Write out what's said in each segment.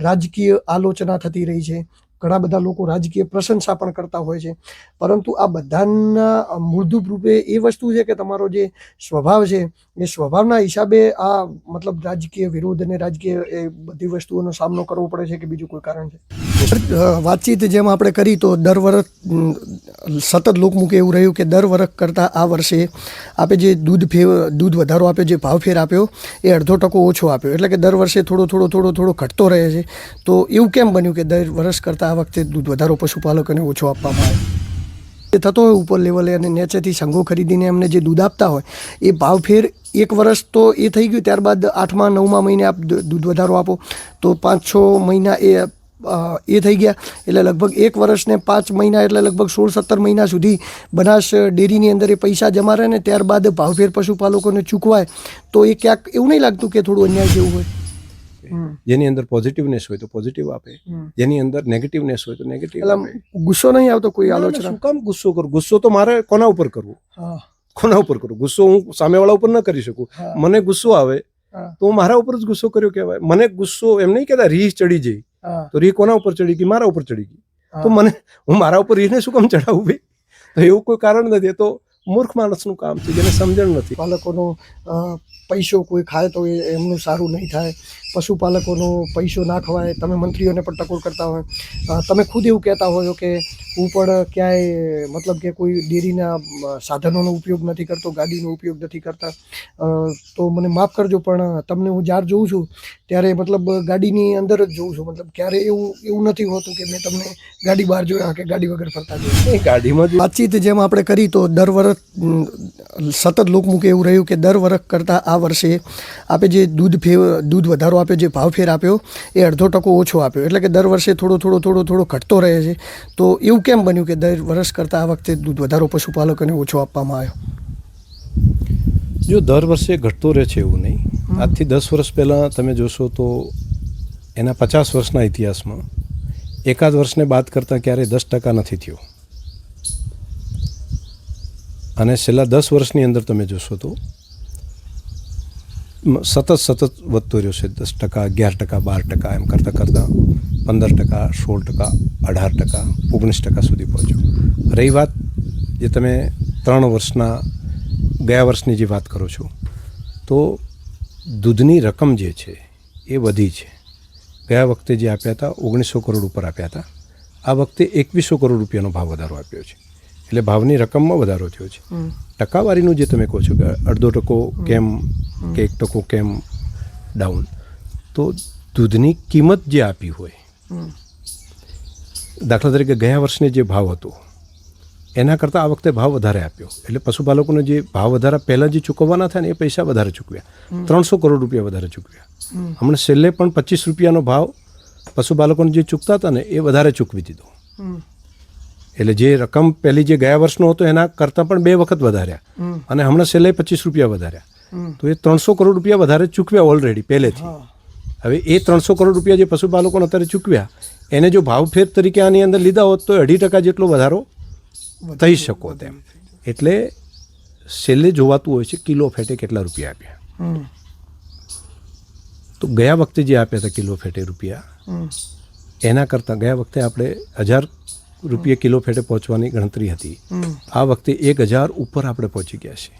રાજકીય આલોચના થતી રહી છે. ઘણા બધા લોકો રાજકીય પ્રશંસા પણ કરતા હોય છે. પરંતુ આ બધાના મૂળભૂત રૂપે એ વસ્તુ છે કે તમારો જે સ્વભાવ છે, એ સ્વભાવના હિસાબે આ મતલબ રાજકીય વિરોધ અને રાજકીય એ બધી વસ્તુઓનો સામનો કરવો પડે છે કે બીજું કોઈ કારણ છે? વાતચીત જેમ આપણે કરી તો દર વર્ષ સતત લોકમુખે એવું રહ્યું કે દર વર્ષ કરતાં આ વર્ષે આપે જે દૂધ ફેર દૂધ વધારો આપ્યો, જે ભાવ ફેર આપ્યો, એ અડધો ટકો ઓછો આપ્યો. એટલે કે દર વર્ષે થોડો થોડો થોડો થોડો ઘટતો રહે છે. તો એવું કેમ બન્યું કે દર વર્ષ કરતાં આ વખતે દૂધ વધારો પશુપાલકોને ઓછો આપવામાં આવે. એ થતો હોય ઉપર લેવલે અને નીચેથી સંઘો ખરીદીને એમને જે દૂધ આપતા હોય, એ ભાવ ફેર એક વર્ષ તો એ થઈ ગયું, ત્યારબાદ આઠમા, નવમા મહિને આપ દૂધ વધારો આપો. તો પાંચ, છ મહિના એ એ થઈ ગયા. એટલે લગભગ એક વર્ષને પાંચ મહિના એટલે લગભગ સોળ, સત્તર મહિના સુધી બનાસ ડેરીની અંદર એ પૈસા જમા રહે ને ત્યારબાદ ભાવફેર પશુપાલકોને ચૂકવાય. તો એ ક્યાંક એવું નહીં લાગતું કે થોડું અન્યાય જેવું હોય. જેની અંદર પોઝિટિવનેસ હોય તો પોઝિટિવ આપે. જેની અંદર નેગેટિવનેસ હોય તો નેગેટિવ ગુસ્સો નહીં આવતો કોઈ આલોચના? શું કામ ગુસ્સો કરું? ગુસ્સો તો મારે કોના ઉપર કરવો? કોના ઉપર કરું? ગુસ્સો હું સામેવાળા ઉપર ન કરી શકું. મને ગુસ્સો આવે તો હું મારા ઉપર જ ગુસ્સો કર્યો કહેવાય. મને ગુસ્સો એમ નહીં કહેતા રીહ ચડી જઈ. તો રીહ કોના ઉપર ચડી ગઈ? મારા ઉપર ચડી ગઈ. તો મને હું મારા ઉપર રીહને શું કામ ચડાવું ભાઈ? તો એવું કોઈ કારણ નથી. તો મૂર્ખ માણસનું કામ છે જેને સમજણ નથી. પાલકોનો પૈસો કોઈ ખાય તો એમનું સારું નહીં થાય. પશુપાલકોનો પૈસો ના ખવાય તમે મંત્રીઓને પણ ટકોર કરતા હોય. તમે ખુદ એવું કહેતા હોય કે હું પણ ક્યાંય મતલબ કે કોઈ ડેરીના સાધનોનો ઉપયોગ નથી કરતો ગાડીનો ઉપયોગ નથી કરતા. તો મને માફ કરજો પણ તમને હું જ્યારે જોઉં છું ત્યારે મતલબ ગાડીની અંદર જ જોઉં છું. મતલબ ક્યારે એવું એવું નથી હોતું કે મેં તમને ગાડી બહાર જોયા કે ગાડી વગર ફરતા જોયા. ગાડીમાં વાતચીત જેમ આપણે કરી તો દર વર્ષ સતત લોકમુખે એવું રહ્યું કે દર વર્ષ કરતાં આ વર્ષે આપે જે દૂધ ફેર દૂધ વધારો આપ્યો જે ભાવ ફેર આપ્યો એ અડધો ટકો ઓછો આપ્યો. એટલે કે દર વર્ષે થોડો થોડો થોડો થોડો ઘટતો રહે છે. તો એવું કેમ બન્યું કે દર વર્ષ કરતાં આ વખતે દૂધ વધારો પશુપાલકોને ઓછો આપવામાં આવ્યો? જો દર વર્ષે ઘટતો રહે છે એવું નહીં. આજથી દસ વર્ષ પહેલાં તમે જોશો તો એના પચાસ વર્ષના ઇતિહાસમાં એકાદ વર્ષને બાદ કરતાં ક્યારેય દસ ટકા નથી થયો. અને છેલ્લા દસ વર્ષની અંદર તમે જોશો તો સતત સતત વધતો રહ્યો છે. દસ ટકા, અગિયાર ટકા, બાર ટકા, એમ કરતાં કરતાં પંદર ટકા, સોળ ટકા, અઢાર ટકા, ઓગણીસ ટકા સુધી પહોંચ્યો. રહી વાત જે તમે ત્રણ વર્ષના, ગયા વર્ષની જે વાત કરો છો, તો દૂધની રકમ જે છે એ વધી છે. ગયા વખતે જે આપ્યા હતા, ઓગણીસો કરોડ ઉપર આપ્યા હતા. આ વખતે એકવીસો કરોડ રૂપિયાનો ભાવ વધારો આપ્યો છે. એટલે ભાવની રકમમાં વધારો થયો છે. ટકાવારીનું જે તમે કહો છો કે અડધો ટકો કેમ કે એક ટકો કેમ ડાઉન. તો દૂધની કિંમત જે આપી હોય દાખલા તરીકે ગયા વર્ષને જે ભાવ હતો એના કરતાં આ વખતે ભાવ વધારે આપ્યો. એટલે પશુપાલકોને જે ભાવ વધારા પહેલાં જે ચૂકવવાના થાય ને એ પૈસા વધારે ચૂકવ્યા. ત્રણસો કરોડ રૂપિયા વધારે ચૂકવ્યા. હમણાં છેલ્લે પણ પચીસ રૂપિયાનો ભાવ પશુપાલકોને જે ચૂકતા હતા ને એ વધારે ચૂકવી દીધો. એટલે જે રકમ પહેલી જે ગયા વર્ષનો હતો એના કરતાં પણ બે વખત વધાર્યા. અને હમણાં છેલ્લે પચીસ રૂપિયા વધાર્યા. તો એ ત્રણસો કરોડ રૂપિયા વધારે ચૂકવ્યા ઓલરેડી પહેલેથી. હવે એ ત્રણસો કરોડ રૂપિયા જે પશુપાલકોને અત્યારે ચૂકવ્યા એને જો ભાવ ફેર તરીકે આની અંદર લીધા હોત તો અઢી ટકા જેટલો વધારો થઈ શકો તેમ. એટલે છેલ્લે જોવાતું હોય છે કિલો ફેટે કેટલા રૂપિયા આપ્યા. તો ગયા વખતે જે આપ્યા હતા કિલો ફેટે રૂપિયા એના કરતાં ગયા વખતે આપણે હજાર રૂપિયા કિલો ફેટે પહોંચવાની ગણતરી હતી. આ વખતે એક હજાર ઉપર આપણે પહોંચી ગયા છે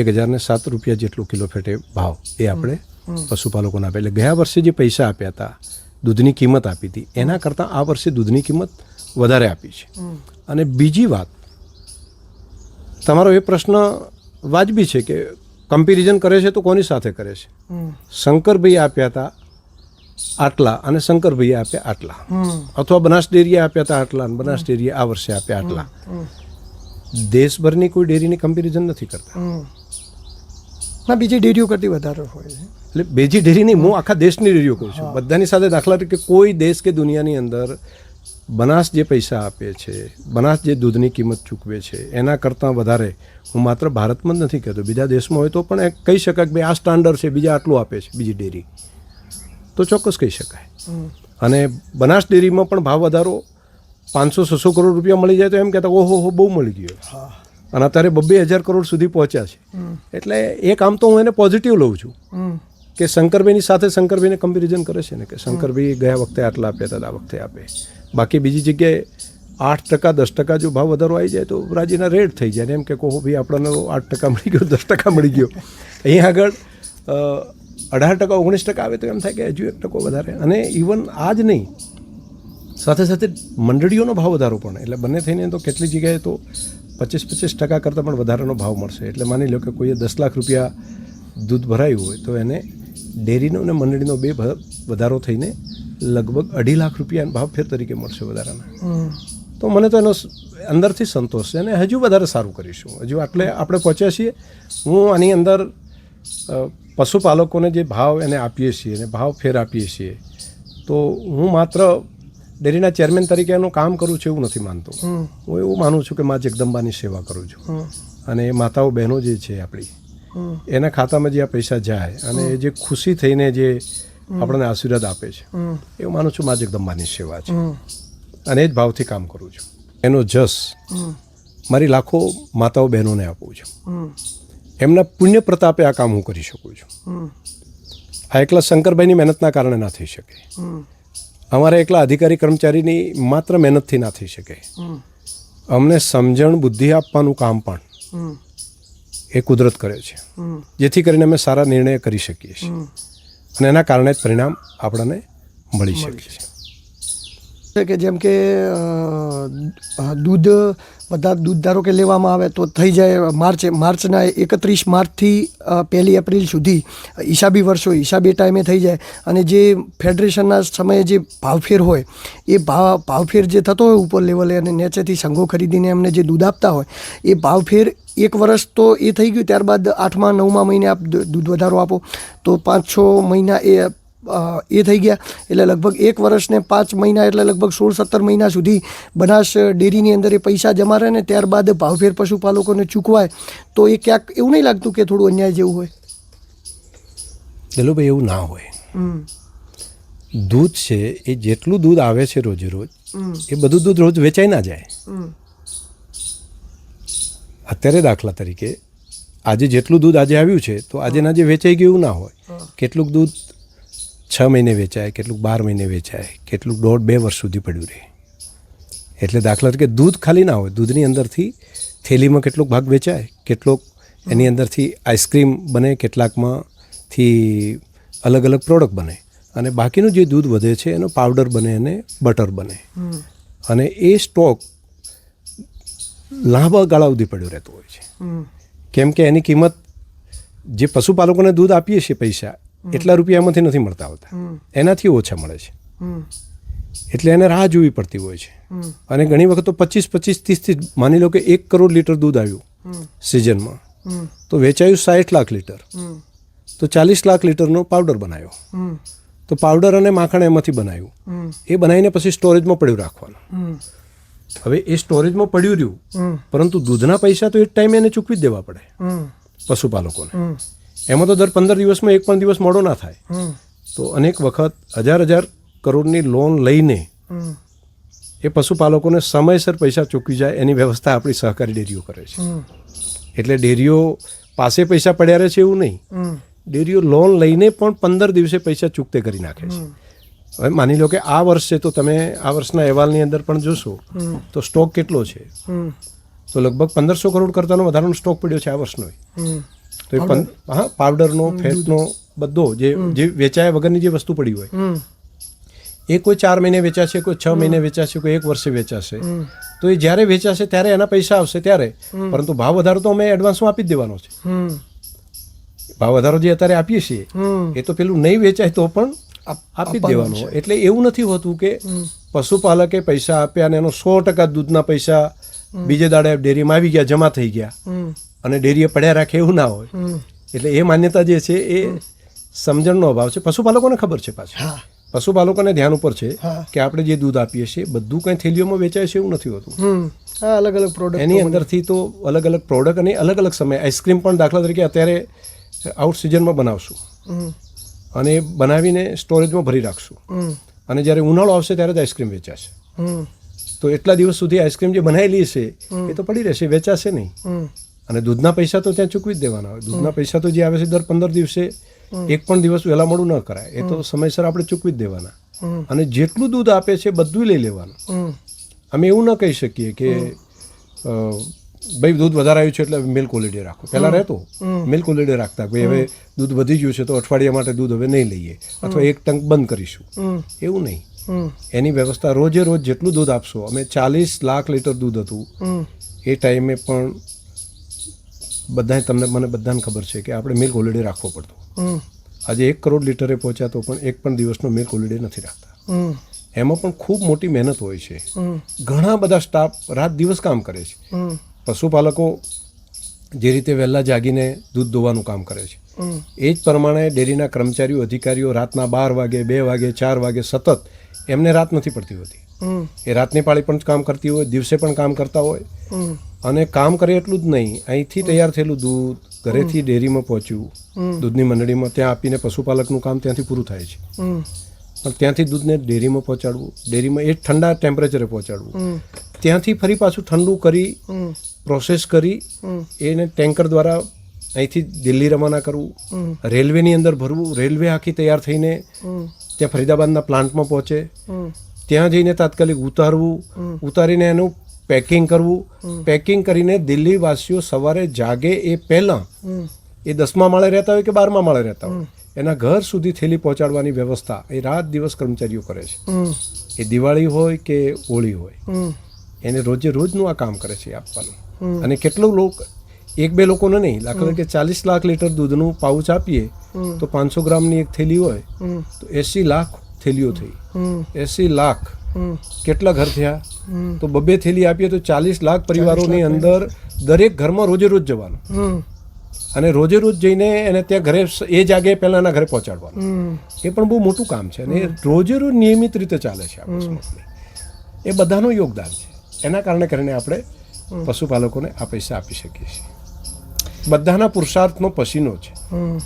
એક હજારને સાત રૂપિયા જેટલો કિલો ફેટે ભાવ એ આપણે પશુપાલકોને આપ્યા. એટલે ગયા વર્ષે જે પૈસા આપ્યા હતા દૂધની કિંમત આપી હતી એના કરતાં આ વર્ષે દૂધની કિંમત વધારે આપી છે. અને બીજી વાત તમારો એ પ્રશ્ન વાજબી છે કે કમ્પેરિઝન કરે છે તો કોની સાથે કરે છે? શંકરભાઈ આપ્યા હતા આટલા અને શંકરભાઈએ આપ્યા આટલા. અથવા બનાસ ડેરીએ આપ્યા હતા આટલા અને બનાસ ડેરીએ આ વર્ષે આપ્યા આટલા. દેશભરની કોઈ ડેરીની કમ્પેરિઝન નથી કરતા. ના બીજી ડેરીઓ કરતી વધારે હોય છે. એટલે ડેરી ડેરીની હું આખા દેશની ડેરીઓ કહું છું. બધાની સાથે દાખલા તરીકે કોઈ દેશ કે દુનિયાની અંદર બનાસ જે પૈસા આપે છે બનાસ જે દૂધની કિંમત ચૂકવે છે એના કરતાં વધારે હું માત્ર ભારતમાં જ નથી કહેતો. બીજા દેશમાં હોય તો પણ કહી શકાય કે ભાઈ આ સ્ટાન્ડર્ડ છે બીજા આટલું આપે છે બીજી ડેરી. તો ચોક્કસ કહી શકાય. અને બનાસ ડેરીમાં પણ ભાવ વધારો પાંચસો છસો કરોડ રૂપિયા મળી જાય તો એમ કહેતા ઓહો હો બહુ મળી ગયો. અને અત્યારે બબ્બે હજાર કરોડ સુધી પહોંચ્યા છે. એટલે એ કામ તો હું એને પોઝિટિવ લઉં છું. કે શંકરભાઈની સાથે શંકરભાઈને કમ્પેરિઝન કરે છે ને કે શંકરભાઈ ગયા વખતે આટલા આપ્યા હતા આ વખતે આપે. બાકી બીજી જગ્યાએ આઠ ટકા દસ ટકા જો ભાવ વધારો આવી જાય તો રાજીના રેડ થઈ જાય ને એમ કે કહો ભાઈ આપણને આઠ ટકા મળી ગયો દસ ટકા મળી ગયો. અહીં આગળ અઢાર ટકા ઓગણીસ ટકા આવે તો એમ થાય કે હજુ એક ટકો વધારે. અને ઇવન આ જ નહીં સાથે સાથે મંડળીઓનો ભાવ વધારો પણ. એટલે બંને થઈને તો કેટલી જગ્યાએ તો પચીસ પચીસ ટકા કરતાં પણ વધારાનો ભાવ મળશે. એટલે માની લો કે કોઈએ દસ લાખ રૂપિયા દૂધ ભરાયું હોય તો એને ડેરીનો અને મંડળીનો બે વધારો થઈને લગભગ અઢી લાખ રૂપિયા ભાવ ફેર તરીકે મળશે વધારાના. તો મને તો એનો અંદરથી સંતોષ છે અને હજુ વધારે સારું કરીશું. હજુ આટલે આપણે પહોંચ્યા છીએ. હું આની અંદર પશુપાલકોને જે ભાવ એને આપીએ છીએ અને ભાવ ફેર આપીએ છીએ તો હું માત્ર ડેરીના ચેરમેન તરીકે એનું કામ કરું છું એવું નથી માનતો. હું એવું માનું છું કે મા જગદંબાની સેવા કરું છું. અને એ માતાઓ બહેનો જે છે આપણી એના ખાતામાં જે આ પૈસા જાય અને એ જે ખુશી થઈને જે આપણને આશીર્વાદ આપે છે એવું માનું છું મા જગદંબાની સેવા છે. અને એ જ ભાવથી કામ કરું છું. એનો જસ મારી લાખો માતાઓ બહેનોને આપું છું. એમના પુણ્ય પ્રતાપે આ કામ હું કરી શકું છું. આ એકલા શંકરભાઈની મહેનતના કારણે ના થઈ શકે. અમારા એકલા અધિકારી કર્મચારીની માત્ર મહેનતથી ના થઈ શકે. અમને સમજણ બુદ્ધિ આપવાનું કામ પણ એ કુદરત કરે છે. જેથી કરીને અમે સારા નિર્ણય કરી શકીએ છીએ. અને એના કારણે જ પરિણામ આપણને મળી શકે છે. છે કે જેમ કે દૂધ, બધા દૂધ ધારો કે લેવામાં આવે તો થઈ જાય માર્ચ, માર્ચના એકત્રીસ માર્ચથી પહેલી એપ્રિલ સુધી હિસાબી વર્ષો હિસાબી ટાઈમે થઈ જાય. અને જે ફેડરેશનના સમયે જે ભાવફેર હોય, એ ભાવ ભાવફેર જે થતો હોય ઉપર લેવલે અને નીચેથી સંઘો ખરીદીને એમને જે દૂધ આપતા હોય, એ ભાવફેર એક વર્ષ તો એ થઈ ગયું. ત્યારબાદ આઠમા, નવમા મહિને આપ દૂધ વધારો આપો. તો પાંચ, છ મહિના એ એ થઈ ગયા. એટલે લગભગ એક વર્ષને પાંચ મહિના એટલે લગભગ સોળ સત્તર મહિના સુધી બનાસ ડેરીની અંદર એ પૈસા જમા રહે ને ત્યારબાદ ભાવફેર પશુપાલકોને ચૂકવાય. તો એ ક્યાંક એવું નહીં લાગતું કે થોડું અન્યાય જેવું હોય? દિલુભાઈ એવું ના હોય. દૂધ છે એ જેટલું દૂધ આવે છે રોજે રોજ એ બધું દૂધ રોજ વેચાઈ ના જાય. અત્યારે દાખલા તરીકે આજે જેટલું દૂધ આજે આવ્યું છે તો આજેના જે વેચાઈ ગયું એવું ના હોય. કેટલુંક દૂધ છ મહિને વેચાય કેટલુંક બાર મહિને વેચાય કેટલુંક દોઢ બે વર્ષ સુધી પડ્યું રહે. એટલે દાખલા તરીકે દૂધ ખાલી ના હોય દૂધની અંદરથી થેલીમાં કેટલોક ભાગ વેચાય કેટલોક એની અંદરથી આઈસ્ક્રીમ બને કેટલાકમાંથી અલગ અલગ પ્રોડક્ટ બને. અને બાકીનું જે દૂધ વધે છે એનો પાવડર બને અને બટર બને. અને એ સ્ટોક લાંબા ગાળા સુધી પડ્યો રહેતો હોય છે. કેમ કે એની કિંમત જે પશુપાલકોને દૂધ આપીએ છીએ પૈસા એટલા રૂપિયા એમાંથી નથી મળતા આવતા. એનાથી ઓછા મળે છે. એટલે એને રાહ જોવી પડતી હોય છે. અને ઘણી વખત તો પચીસ પચીસ ત્રીસ ત્રીસ માની લો કે એક કરોડ લીટર દૂધ આવ્યું સિઝનમાં. તો વેચાયું સાઠ લાખ લીટર. તો ચાલીસ લાખ લીટરનો પાવડર બનાવ્યો. તો પાવડર અને માખણ એમાંથી બનાવ્યું. એ બનાવીને પછી સ્ટોરેજમાં પડ્યું રાખવાનું. હવે એ સ્ટોરેજમાં પડ્યું રહ્યું. પરંતુ દૂધના પૈસા તો એ ટાઈમે એને ચૂકવી જ દેવા પડે. પશુપાલકોને. એમાં તો દર પંદર દિવસમાં એક પણ દિવસ મોડો ના થાય. તો અનેક વખત હજાર હજાર કરોડની લોન લઈને એ પશુપાલકોને સમયસર પૈસા ચૂકવી જાય એની વ્યવસ્થા આપણી સહકારી ડેરીઓ કરે છે. એટલે ડેરીઓ પાસે પૈસા પડ્યા રહે છે એવું નહીં. ડેરીઓ લોન લઈને પણ પંદર દિવસે પૈસા ચૂકતે કરી નાખે છે. હવે માની લો કે આ વર્ષ છે તો તમે આ વર્ષના અહેવાલની અંદર પણ જોશો તો સ્ટોક કેટલો છે? તો લગભગ પંદરસો કરોડ કરતાનો વધારાનો સ્ટોક પડ્યો છે આ વર્ષનો. તો એ હા પાવડરનો ફેટનો બધો જે જે વેચાયા વગરની જે વસ્તુ પડી હોય. એ કોઈ ચાર મહિને વેચાશે કોઈ છ મહિને વેચાશે કોઈ એક વર્ષે વેચાશે. તો એ જ્યારે વેચાશે ત્યારે એના પૈસા આવશે ત્યારે. પરંતુ ભાવ વધારો તો અમે એડવાન્સમાં આપી જ દેવાનો છે. ભાવ વધારો જે અત્યારે આપીએ છીએ એ તો પેલું નહીં વેચાય તો પણ આપી જ દેવાનો. એટલે એવું નથી હોતું કે પશુપાલકે પૈસા આપ્યા અને એનો સો ટકા દૂધના પૈસા બીજે દાડે ડેરીમાં આવી ગયા જમા થઈ ગયા. અને ડેરીએ પડ્યા રાખે એવું ના હોય. એટલે એ માન્યતા જે છે એ સમજણનો અભાવ છે. પશુપાલકોને ખબર છે પાછું. હા. પશુપાલકોને ધ્યાન ઉપર છે કે આપણે જે દૂધ આપીએ છીએ બધું કંઈ થેલીઓમાં વેચાય છે એવું નથી હોતું. હા અલગ અલગ પ્રોડક્ટ એની અંદરથી તો અલગ અલગ પ્રોડક્ટ અને અલગ અલગ સમય આઈસ્ક્રીમ પણ દાખલા તરીકે અત્યારે આઉટ સિઝનમાં બનાવશું. અને બનાવીને સ્ટોરેજમાં ભરી રાખશું. અને જ્યારે ઉનાળો આવશે ત્યારે જ આઈસ્ક્રીમ વેચાશે. તો એટલા દિવસ સુધી આઈસ્ક્રીમ જે બનાવેલી છે એ તો પડી રહેશે વેચાશે નહીં. અને દૂધના પૈસા તો ત્યાં ચૂકવી જ દેવાના હોય. દૂધના પૈસા તો જે આવે છે દર પંદર દિવસે એક પણ દિવસ વહેલા મોડું ન કરાય. એ તો સમયસર આપણે ચૂકવી જ દેવાના. અને જેટલું દૂધ આપે છે બધું લઈ લેવાનું. અમે એવું ન કહી શકીએ કે ભાઈ, દૂધ વધારે આવ્યું છે એટલે મિલ્ક હોલિડે રાખો. પહેલાં રહેતો. મિલ્ક હોલિડે રાખતા ભાઈ, હવે દૂધ વધી ગયું છે તો અઠવાડિયા માટે દૂધ હવે નહીં લઈએ. અથવા એક ટંક બંધ કરીશું. એવું નહીં. એની વ્યવસ્થા રોજે રોજ જેટલું દૂધ આપશો, અમે ચાલીસ લાખ લીટર દૂધ હતું. એ ટાઈમે પણ બધાય તમને મને બધાને ખબર છે કે આપણે મિલ્ક હોલિડે રાખવો પડતો. આજે એક કરોડ લીટરે પહોંચ્યા તો પણ એક પણ દિવસનો મિલ્ક હોલિડે નથી રાખતા. એમાં પણ ખૂબ મોટી મહેનત હોય છે. ઘણા બધા સ્ટાફ રાત દિવસ કામ કરે છે. પશુપાલકો જે રીતે વહેલા જાગીને દૂધ દોવાનું કામ કરે છે. એ જ પ્રમાણે ડેરીના કર્મચારીઓ અધિકારીઓ રાતના બાર વાગે બે વાગે ચાર વાગે સતત એમને રાત નથી પડતી હોતી. એ રાતની પાળી પણ કામ કરતી હોય દિવસે પણ કામ કરતા હોય. અને કામ કરે એટલું જ નહીં. અહીંથી તૈયાર થયેલું દૂધ ઘરેથી ડેરીમાં પહોંચ્યું. દૂધની મંડળીમાં ત્યાં આપીને પશુપાલકનું કામ ત્યાંથી પૂરું થાય છે. પણ ત્યાંથી દૂધને ડેરીમાં પહોંચાડવું ડેરીમાં એ ઠંડા ટેમ્પરેચરે પહોંચાડવું. ત્યાંથી ફરી પાછું ઠંડુ કરી પ્રોસેસ કરી એને ટેન્કર દ્વારા અહીંથી દિલ્હી રવાના કરવું રેલવેની અંદર ભરવું રેલવે આખી તૈયાર થઈને ત્યાં ફરીદાબાદના પ્લાન્ટમાં પહોંચે. ત્યાં જઈને તાત્કાલિક ઉતારવું ઉતારીને એનું પેકિંગ કરવું. પેકિંગ કરીને દિલ્હીવાસીઓ સવારે જાગે એ પહેલાં એ દસમા માળે રહેતા હોય કે બારમા માળે રહેતા હોય? એના ઘર સુધી થેલી પહોંચાડવાની વ્યવસ્થા એ રાત દિવસ કર્મચારીઓ કરે છે. એ દિવાળી હોય કે હોળી હોય એને રોજે રોજનું આ કામ કરે છે આપવાનું. અને કેટલું લોક એક બે લોકોને નહીં દાખલા કે ચાલીસ લાખ લીટર દૂધનું પાઉચ આપીએ તો પાંચસો ગ્રામની એક થેલી હોય તો એસી લાખ થેલીઓ થઈ. એસી લાખ. કેટલા ઘર થયા? તો બબે થેલી આપીએ તો ચાલીસ લાખ પરિવારોની અંદર દરેક ઘરમાં રોજે રોજ જવાનું. અને રોજે રોજ જઈને એને ત્યાં ઘરે એ જાગે પહેલાના ઘરે પહોંચાડવાનું. એ પણ બહુ મોટું કામ છે અને રોજે રોજ નિયમિત રીતે ચાલે છે એ બધાનું યોગદાન છે. એના કારણે કરીને આપણે પશુપાલકોને આ પૈસા આપી શકીએ છીએ. બધાના પુરુષાર્થનો પસીનો છે. હમ.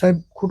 સાહેબ ખોટું